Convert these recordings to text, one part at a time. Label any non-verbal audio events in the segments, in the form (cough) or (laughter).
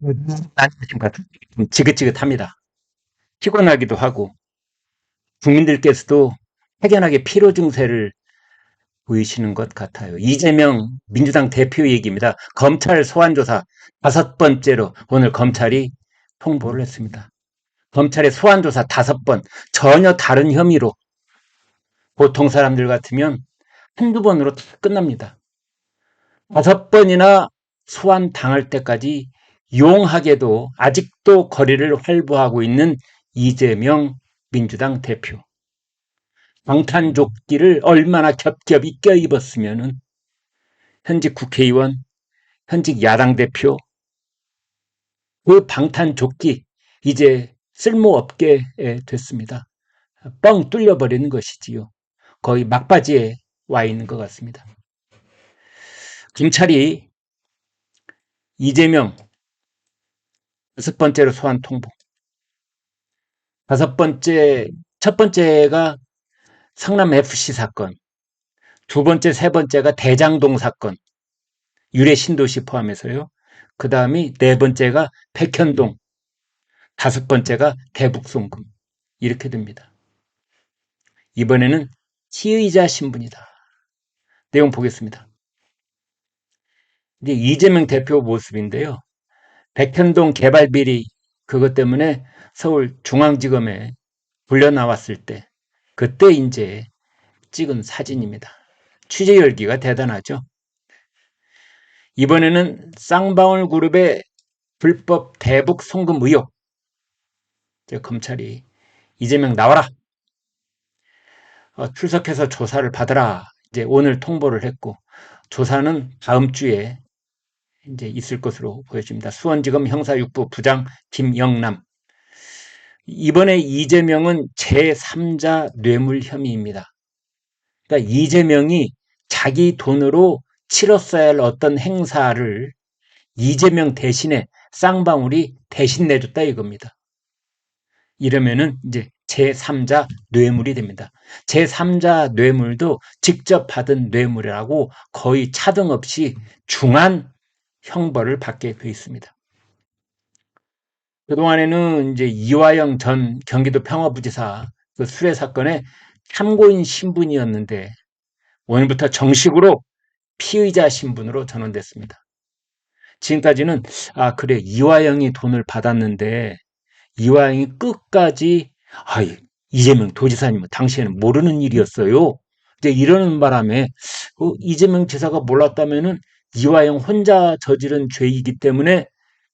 좀 지긋지긋합니다. 피곤하기도 하고 국민들께서도 확연하게 피로 증세를 보이시는 것 같아요. 이재명 민주당 대표 얘기입니다. 검찰 소환조사 다섯 번째로 오늘 검찰이 통보를 했습니다. 검찰의 소환조사 다섯 번 전혀 다른 혐의로 보통 사람들 같으면 한두 번으로 끝납니다. 다섯 번이나 소환 당할 때까지 용하게도 아직도 거리를 활보하고 있는 이재명 민주당 대표. 방탄조끼를 얼마나 겹겹이 껴입었으면은 현직 국회의원, 현직 야당 대표, 그 방탄조끼 이제 쓸모없게 됐습니다. 뻥 뚫려버리는 것이지요. 거의 막바지에 와 있는 것 같습니다. 검찰이 이재명 다섯 번째로 소환 통보. 다섯 번째, 첫 번째가 성남 FC 사건, 두 번째, 세 번째가 대장동 사건, 유래 신도시 포함해서요. 그 다음이 네 번째가 백현동, 다섯 번째가 대북송금. 이렇게 됩니다. 이번에는 피의자 신분이다. 내용 보겠습니다. 이제 이재명 대표 모습인데요. 백현동 개발 비리 그것 때문에 서울 중앙지검에 불려 나왔을 때 그때 이제 찍은 사진입니다. 취재 열기가 대단하죠. 이번에는 쌍방울 그룹의 불법 대북 송금 의혹. 검찰이 이재명 나와라. 어, 출석해서 조사를 받으라. 이제 오늘 통보를 했고 조사는 다음 주에 이제 있을 것으로 보여집니다. 수원지검 형사6부 부장 김영남. 이번에 이재명은 제3자 뇌물 혐의입니다. 그러니까 이재명이 자기 돈으로 치렀어야 할 어떤 행사를 이재명 대신에 쌍방울이 대신 내줬다 이겁니다. 이러면은 이제 제3자 뇌물이 됩니다. 제3자 뇌물도 직접 받은 뇌물이라고 거의 차등 없이 중한 형벌을 받게 돼 있습니다. 그동안에는 이제 이화영 전 경기도 평화부지사 그 수뢰 사건의 참고인 신분이었는데 오늘부터 정식으로 피의자 신분으로 전환됐습니다. 지금까지는 아 그래 이화영이 돈을 받았는데 이화영이 끝까지 아 이재명 도지사님은 당시에는 모르는 일이었어요. 이제 이러는 바람에 어, 이재명 지사가 몰랐다면은 이화영 혼자 저지른 죄이기 때문에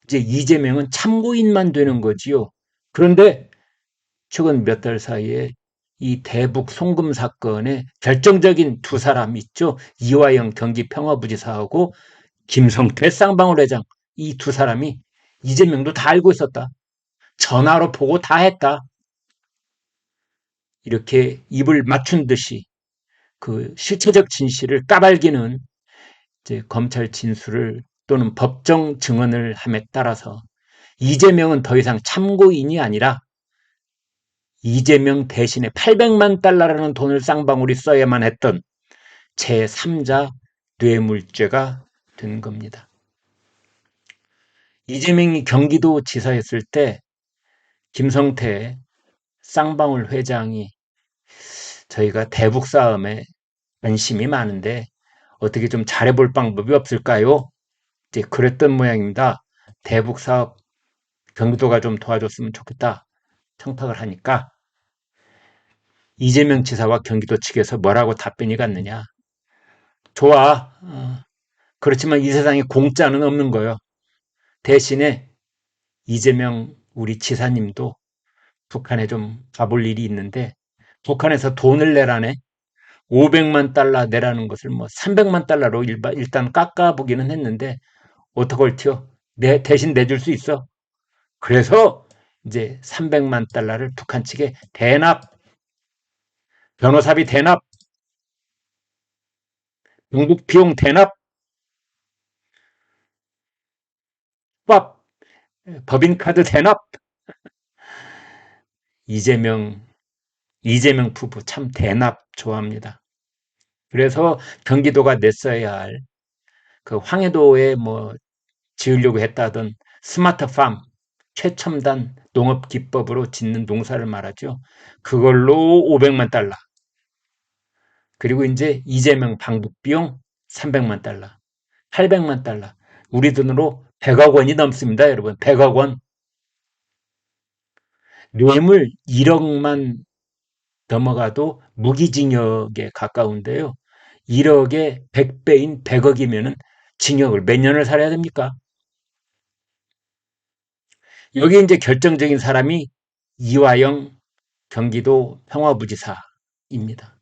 이제 이재명은 참고인만 되는 거지요. 그런데 최근 몇 달 사이에 이 대북 송금 사건의 결정적인 두 사람 있죠. 이화영 경기평화부지사하고 김성태 쌍방울 회장 이 두 사람이 이재명도 다 알고 있었다. 전화로 보고 다 했다. 이렇게 입을 맞춘 듯이 그 실체적 진실을 까발기는 이제 검찰 진술을 또는 법정 증언을 함에 따라서 이재명은 더 이상 참고인이 아니라 이재명 대신에 800만 달러라는 돈을 쌍방울이 써야만 했던 제3자 뇌물죄가 된 겁니다. 이재명이 경기도 지사였을 때 김성태 쌍방울 회장이 저희가 대북 싸움에 관심이 많은데 어떻게 좀 잘해볼 방법이 없을까요? 이제 그랬던 모양입니다. 대북 사업 경기도가 좀 도와줬으면 좋겠다 청탁을 하니까 이재명 지사와 경기도 측에서 뭐라고 답변이 갔느냐. 좋아. 어, 그렇지만 이 세상에 공짜는 없는 거요. 대신에 이재명 우리 지사님도 북한에 좀 가볼 일이 있는데 북한에서 돈을 내라네. 500만 달러 내라는 것을 뭐 300만 달러로 일단 깎아보기는 했는데 티요? 내, 대신 내줄 수 있어? 그래서 이제 300만 달러를 북한 측에 대납, 변호사비 대납, 영국 비용 대납, 법, 법인카드 대납, 이재명, 이재명 부부 참 대납 좋아합니다. 그래서 경기도가 냈어야 할 그 황해도에 뭐 지으려고 했다던 스마트팜, 최첨단 농업 기법으로 짓는 농사를 말하죠. 그걸로 500만 달러. 그리고 이제 이재명 방북 비용 300만 달러. 800만 달러. 우리 돈으로 100억 원이 넘습니다, 여러분. 100억 원. 뇌물 1억만 넘어가도 무기징역에 가까운데요. 1억에 100배인 100억이면은 징역을 몇 년을 살아야 됩니까? 여기 이제 결정적인 사람이 이화영 경기도 평화부지사입니다.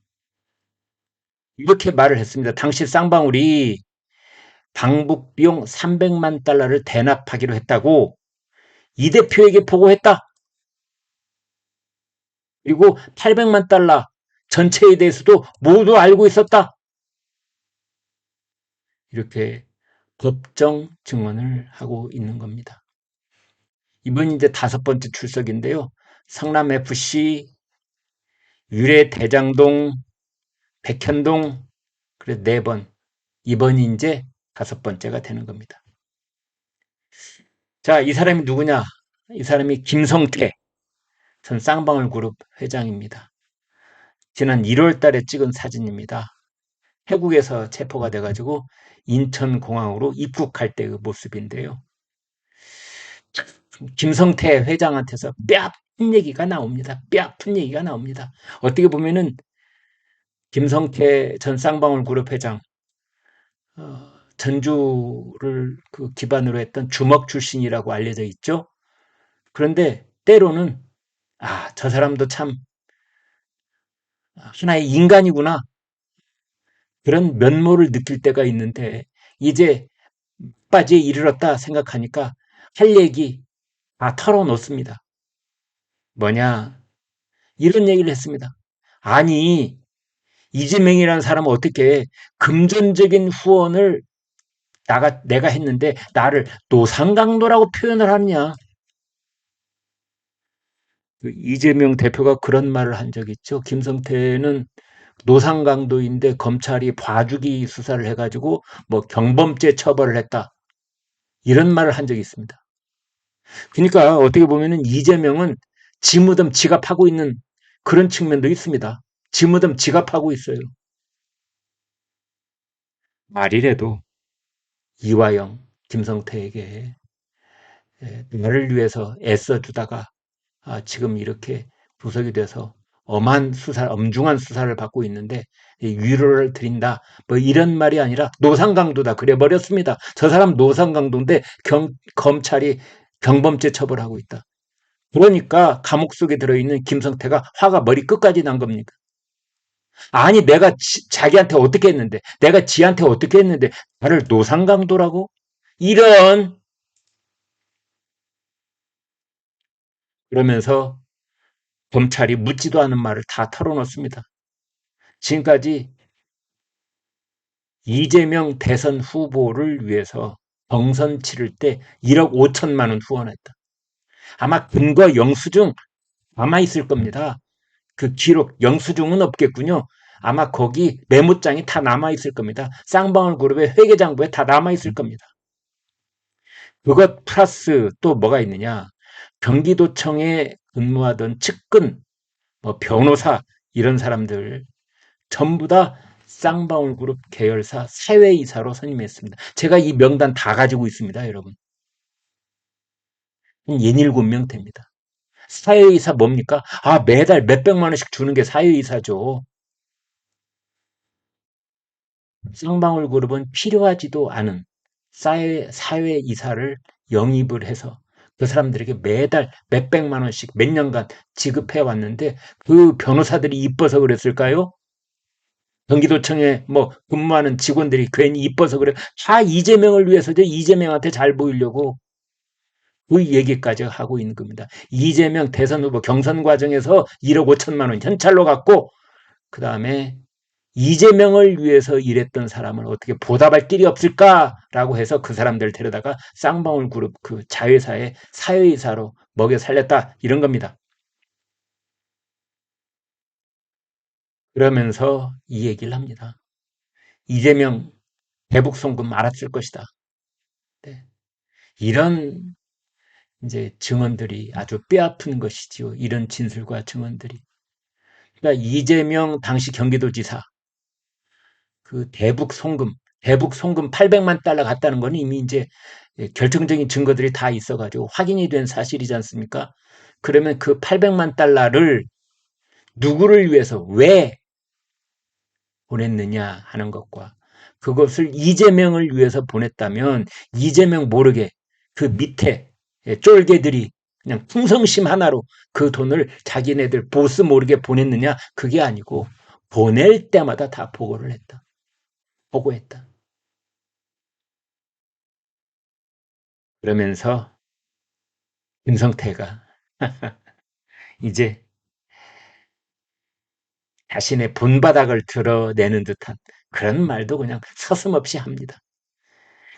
이렇게 말을 했습니다. 당시 쌍방울이 방북 비용 300만 달러를 대납하기로 했다고 이 대표에게 보고했다. 그리고 800만 달러 전체에 대해서도 모두 알고 있었다. 이렇게 법정 증언을 하고 있는 겁니다. 이번 이제 다섯 번째 출석인데요. 성남FC, 유래 대장동, 백현동, 그래 네 번. 이번이 이제 다섯 번째가 되는 겁니다. 자, 이 사람이 누구냐? 이 사람이 김성태 전 쌍방울 그룹 회장입니다. 지난 1월 달에 찍은 사진입니다. 해국에서 체포가 돼가지고 인천공항으로 입국할 때의 모습인데요. 김성태 회장한테서 뼈아픈 얘기가 나옵니다. 뼈아픈 얘기가 나옵니다. 어떻게 보면은 김성태 전 쌍방울 그룹 회장 어, 전주를 그 기반으로 했던 주먹 출신이라고 알려져 있죠. 그런데 때로는 아, 저 사람도 참 하나의 인간이구나. 그런 면모를 느낄 때가 있는데 이제 빠지에 이르렀다 생각하니까 할 얘기 다 털어놓습니다. 뭐냐? 이런 얘기를 했습니다. 아니, 이재명이라는 사람은 어떻게 금전적인 후원을 나가, 내가 했는데 나를 노상강도라고 표현을 하느냐. 그 이재명 대표가 그런 말을 한 적 있죠. 김성태는 노상강도인데 검찰이 봐주기 수사를 해가지고 뭐 경범죄 처벌을 했다. 이런 말을 한 적이 있습니다. 그러니까 어떻게 보면은 이재명은 지무덤 지갑하고 있는 그런 측면도 있습니다. 지무덤 지갑하고 있어요. 말이라도 이화영, 김성태에게 나를 위해서 애써주다가 아, 지금 이렇게 구속이 돼서 엄한 수사, 엄중한 수사를 받고 있는데 위로를 드린다. 뭐 이런 말이 아니라 노상강도다. 그래 버렸습니다. 저 사람 노상강도인데 경, 검찰이 경범죄 처벌하고 있다. 그러니까 감옥 속에 들어있는 김성태가 화가 머리 끝까지 난 겁니까? 아니 내가 지, 자기한테 어떻게 했는데 내가 지한테 어떻게 했는데 나를 노상강도라고? 이런 그러면서 검찰이 묻지도 않은 말을 다 털어놓습니다. 지금까지 이재명 대선 후보를 위해서 경선 치를 때 1억 5천만 원 후원했다. 아마 근거 영수증 남아 있을 겁니다. 그 기록 영수증은 없겠군요. 아마 거기 메모장이 다 남아 있을 겁니다. 쌍방울 그룹의 회계장부에 다 남아 있을 겁니다. 그것 플러스 또 뭐가 있느냐? 경기도청에 근무하던 측근, 뭐 변호사 이런 사람들 전부 다 쌍방울 그룹 계열사 사회이사로 선임했습니다. 제가 이 명단 다 가지고 있습니다, 여러분. 예닐곱 명 됩니다. 사회이사 뭡니까? 아, 매달 몇백만 원씩 주는 게 사회이사죠. 쌍방울 그룹은 필요하지도 않은 사회, 사회이사를 영입을 해서 그 사람들에게 매달 몇백만 원씩 몇 년간 지급해 왔는데 그 변호사들이 이뻐서 그랬을까요? 경기도청에 뭐 근무하는 직원들이 괜히 이뻐서 그래. 다 이재명을 위해서죠. 이재명한테 잘 보이려고 그 얘기까지 하고 있는 겁니다. 이재명 대선 후보 경선 과정에서 1억 5천만 원 현찰로 갖고 그 다음에 이재명을 위해서 일했던 사람을 어떻게 보답할 길이 없을까라고 해서 그 사람들 데려다가 쌍방울 그룹 그 자회사의 사회이사로 먹여 살렸다 이런 겁니다. 그러면서 이 얘기를 합니다. 이재명 대북 송금 알았을 것이다. 네. 이런 이제 증언들이 아주 뼈아픈 것이지요. 이런 진술과 증언들이. 그러니까 이재명 당시 경기도지사 그 대북 송금, 대북 송금 800만 달러 갔다는 건 이미 이제 결정적인 증거들이 다 있어가지고 확인이 된 사실이지 않습니까? 그러면 그 800만 달러를 누구를 위해서 왜 보냈느냐 하는 것과 그것을 이재명을 위해서 보냈다면 이재명 모르게 그 밑에 쫄개들이 그냥 풍성심 하나로 그 돈을 자기네들 보스 모르게 보냈느냐 그게 아니고 보낼 때마다 다 보고를 했다. 보고했다. 그러면서 김성태가 (laughs) 이제 자신의 본바닥을 드러내는 듯한 그런 말도 그냥 서슴없이 합니다.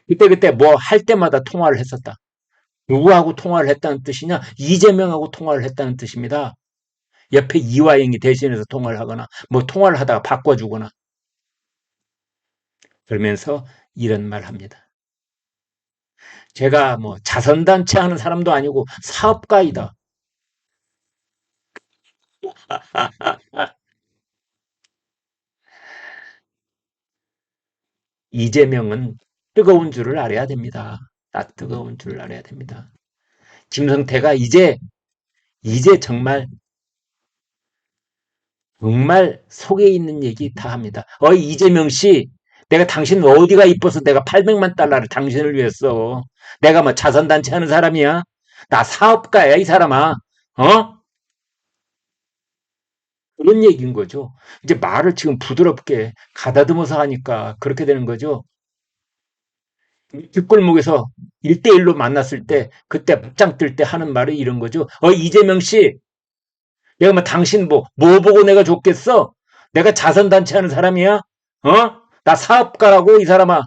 그때그때 뭐 할 때마다 통화를 했었다. 누구하고 통화를 했다는 뜻이냐? 이재명하고 통화를 했다는 뜻입니다. 옆에 이화영이 대신해서 통화를 하거나 뭐 통화를 하다가 바꿔주거나 그러면서 이런 말 합니다. 제가 뭐 자선단체 하는 사람도 아니고 사업가이다. (laughs) 이재명은 뜨거운 줄을 알아야 됩니다. 나 뜨거운 줄을 알아야 됩니다. 김성태가 이제 이제 정말 정말 속에 있는 얘기 다 합니다. 어이 이재명 씨, 내가 당신 어디가 이뻐서 내가 800만 달러를 당신을 위해서 내가 뭐 자선단체 하는 사람이야? 나 사업가야 이 사람아. 어? 그런 얘기인 거죠. 이제 말을 지금 부드럽게 가다듬어서 하니까 그렇게 되는 거죠. 뒷골목에서 1대1로 만났을 때 그때 막장 뜰 때 하는 말이 이런 거죠. 어 이재명 씨 내가 뭐 당신 뭐, 뭐 보고 내가 좋겠어? 내가 자선단체 하는 사람이야? 어? 나 사업가라고, 이 사람아.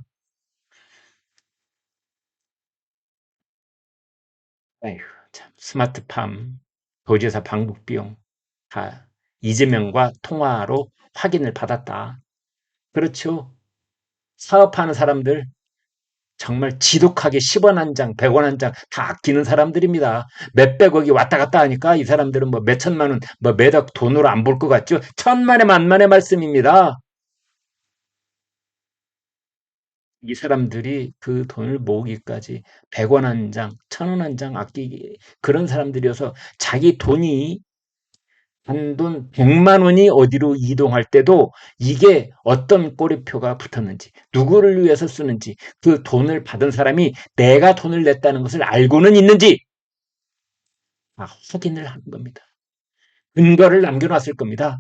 아휴, 참, 스마트팜, 도지사 방북 비용 다 이재명과 통화로 확인을 받았다. 그렇죠. 사업하는 사람들, 정말 지독하게 10원 한 장, 100원 한 장 다 아끼는 사람들입니다. 몇백억이 왔다 갔다 하니까 이 사람들은 뭐 몇천만 원, 뭐 몇 억 돈으로 안 볼 것 같죠? 천만의 만만의 말씀입니다. 이 사람들이 그 돈을 모으기까지 100원 한 장, 1000원 한 장 아끼기 그런 사람들이어서 자기 돈이 단돈 100만 원이 어디로 이동할 때도 이게 어떤 꼬리표가 붙었는지, 누구를 위해서 쓰는지, 그 돈을 받은 사람이 내가 돈을 냈다는 것을 알고는 있는지 아, 확인을 하는 겁니다. 근거를 남겨놨을 겁니다.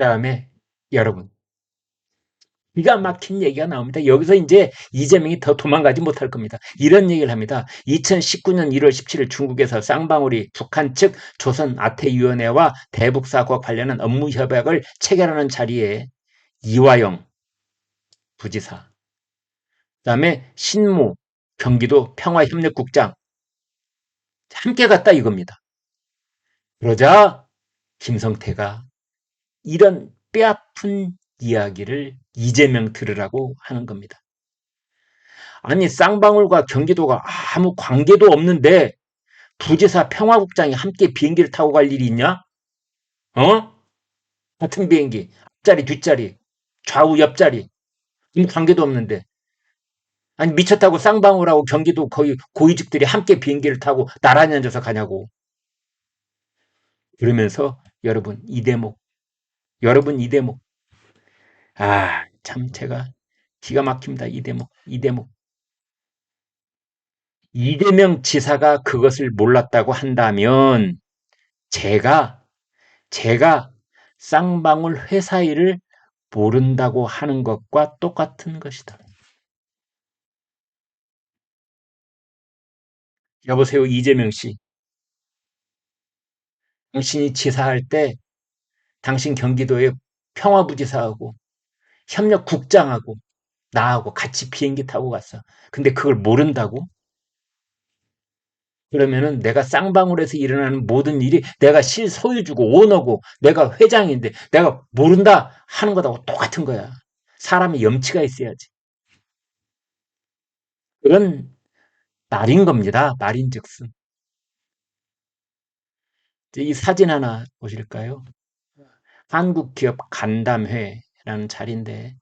다음에 여러분 기가 막힌 얘기가 나옵니다. 여기서 이제 이재명이 더 도망가지 못할 겁니다. 이런 얘기를 합니다. 2019년 1월 17일 중국에서 쌍방울이 북한 측 조선 아태위원회와 대북사고와 관련한 업무 협약을 체결하는 자리에 이화영 부지사, 그 다음에 신무 경기도 평화협력국장 함께 갔다 이겁니다. 그러자 김성태가 이런 뼈아픈 이야기를 이재명 들으라고 하는 겁니다. 아니 쌍방울과 경기도가 아무 관계도 없는데 부지사 평화국장이 함께 비행기를 타고 갈 일이 있냐? 어? 같은 비행기 앞자리 뒷자리 좌우 옆자리 관계도 없는데 아니 미쳤다고 쌍방울하고 경기도 거의 고위직들이 함께 비행기를 타고 나란히 앉아서 가냐고 그러면서 여러분 이 대목 여러분 이 대목 아, 참 제가 기가 막힙니다. 이 대목, 이 대목. 이재명 지사가 그것을 몰랐다고 한다면 제가 제가 쌍방울 회사 일을 모른다고 하는 것과 똑같은 것이다. 여보세요, 이재명 씨. 당신이 지사할 때 당신 경기도의 평화부지사하고 협력국장하고 나하고 같이 비행기 타고 갔어. 근데 그걸 모른다고? 그러면은 내가 쌍방울에서 일어나는 모든 일이 내가 실소유주고 오너고 내가 회장인데 내가 모른다 하는 것하고 똑같은 거야. 사람이 염치가 있어야지. 그런 말인 겁니다. 말인즉슨. 이 사진 하나 보실까요? 한국기업 간담회라는 자리인데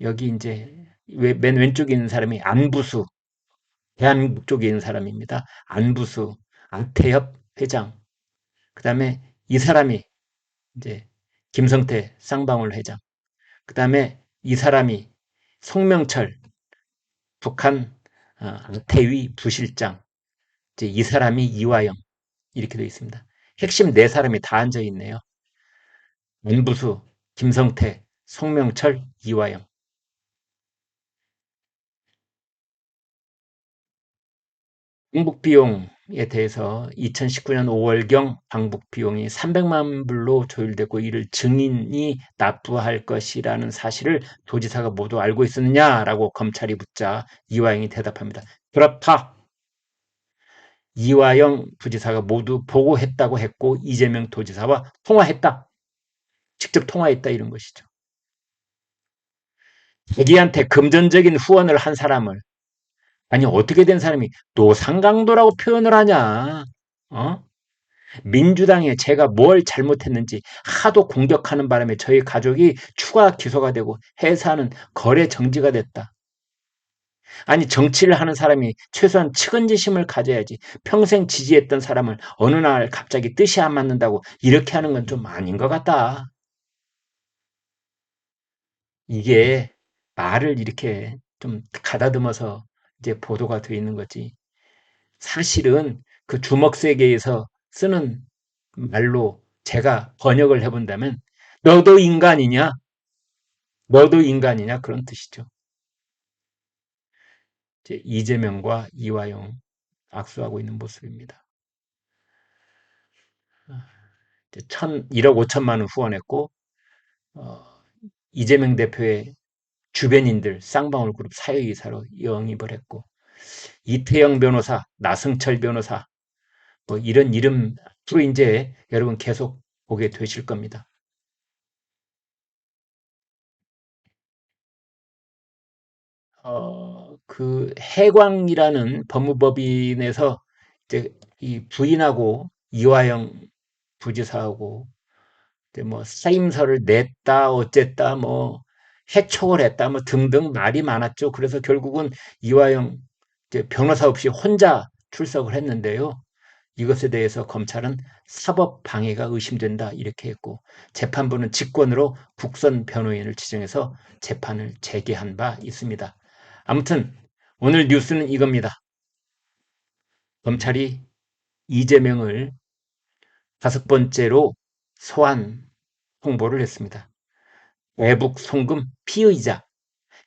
여기 이제 맨 왼쪽에 있는 사람이 안부수 대한민국 쪽에 있는 사람입니다. 안부수 안태협 회장. 그 다음에 이 사람이 이제 김성태 쌍방울 회장. 그 다음에 이 사람이 송명철 북한 안태위 부실장. 이제 이 사람이 이화영 이렇게 되어 있습니다. 핵심 네 사람이 다 앉아 있네요. 안부수, 김성태, 송명철, 이화영. 방북 비용에 대해서 2019년 5월경 방북 비용이 300만 불로 조율되고 이를 증인이 납부할 것이라는 사실을 도지사가 모두 알고 있었느냐라고 검찰이 묻자 이화영이 대답합니다. 그렇다. 이화영 부지사가 모두 보고했다고 했고 이재명 도지사와 통화했다. 직접 통화했다 이런 것이죠. 자기한테 금전적인 후원을 한 사람을 아니 어떻게 된 사람이 노상강도라고 표현을 하냐? 어? 민주당에 제가 뭘 잘못했는지 하도 공격하는 바람에 저희 가족이 추가 기소가 되고 회사는 거래 정지가 됐다. 아니 정치를 하는 사람이 최소한 측은지심을 가져야지 평생 지지했던 사람을 어느 날 갑자기 뜻이 안 맞는다고 이렇게 하는 건 좀 아닌 것 같다. 이게 말을 이렇게 좀 가다듬어서 이제 보도가 되어 있는 거지. 사실은 그 주먹 세계에서 쓰는 말로 제가 번역을 해본다면 너도 인간이냐? 너도 인간이냐? 그런 뜻이죠. 이제 이재명과 이화영 악수하고 있는 모습입니다. 천 1억 5천만 원 후원했고 어, 이재명 대표의 주변인들 쌍방울 그룹 사회이사로 영입을 했고 이태영 변호사, 나승철 변호사 뭐 이런 이름 앞으로 이제 여러분 계속 보게 되실 겁니다. 어, 그 해광이라는 법무법인에서 이제 이 부인하고 이화영 부지사하고 뭐 사임서를 냈다 어쨌다 뭐 해촉을 했다 뭐 등등 말이 많았죠. 그래서 결국은 이화영 변호사 없이 혼자 출석을 했는데요. 이것에 대해서 검찰은 사법 방해가 의심된다 이렇게 했고 재판부는 직권으로 국선 변호인을 지정해서 재판을 재개한 바 있습니다. 아무튼 오늘 뉴스는 이겁니다. 검찰이 이재명을 다섯 번째로 소환 홍보를 했습니다. 외북 송금 피의자.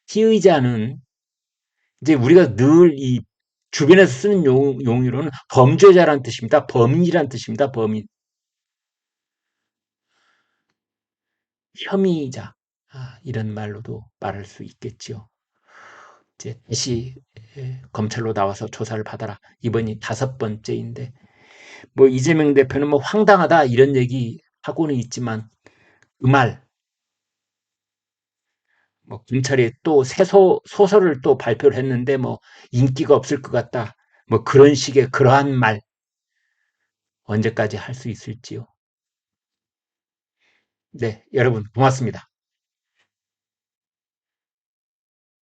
피의자는 이제 우리가 늘 이 주변에서 쓰는 용, 용어로는 범죄자란 뜻입니다. 범인이란 뜻입니다. 범인. 혐의자. 아, 이런 말로도 말할 수 있겠지요. 이제 다시 검찰로 나와서 조사를 받아라. 이번이 다섯 번째인데 뭐 이재명 대표는 뭐 황당하다 이런 얘기 하고는 있지만 그 말, 뭐 김철이 또 새소 소설을 또 발표를 했는데 뭐 인기가 없을 것 같다. 뭐 그런 식의 그러한 말 언제까지 할 수 있을지요. 네, 여러분 고맙습니다.